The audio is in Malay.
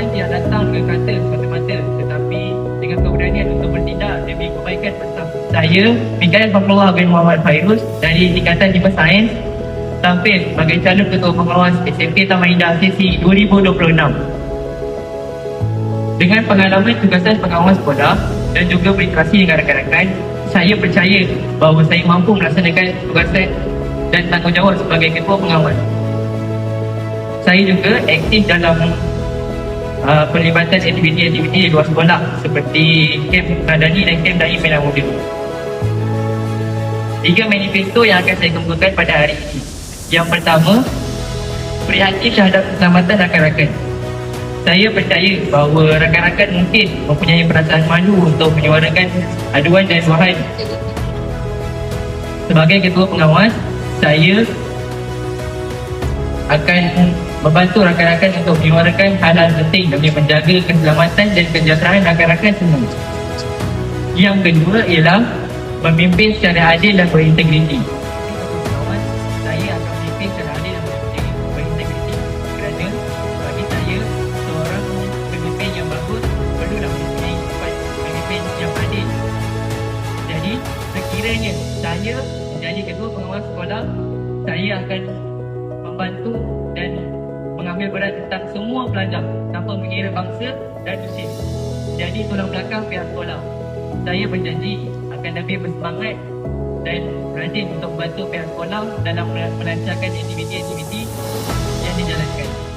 Tuhan tidak datang dengan kata semata-mata tetapi dengan keberanian untuk bertindak demi kebaikan bersama. Saya, Mikael Pemulau bin Muhammad Fairuz dari tingkatan Jepang Sains tampil sebagai calon ketua pengawas SMP Taman Indah Sesi 2026. Dengan pengalaman tugasan pengawas sekolah dan juga berinteraksi dengan rakan-rakan, saya percaya bahawa saya mampu melaksanakan tugasan dan tanggungjawab sebagai ketua pengawas. Saya juga aktif dalam uh, pelibatan aktiviti-aktiviti di luar sekolah seperti kem Nadani dan kem Dai Merah Muda. Tiga manifesto yang akan saya kemukakan pada hari ini. Yang pertama, prihatin terhadap keselamatan rakan-rakan. Saya percaya bahawa rakan-rakan mungkin mempunyai perasaan malu untuk menyuarakan aduan dan suara. Sebagai ketua pengawas, saya akan membantu rakan-rakan untuk menyuarakan hal-hal penting demi menjaga keselamatan dan kesejahteraan rakan-rakan semua. Yang kedua ialah memimpin secara adil dan berintegriti. Sekiranya saya menjadi ketua pengawas sekolah, saya akan membantu dan mengambil berat tentang semua pelajar tanpa mengira bangsa dan usia. Jadi tulang belakang pihak sekolah. Saya berjanji akan lebih bersemangat dan rajin untuk membantu pihak sekolah dalam melancarkan aktiviti-aktiviti yang dijalankan.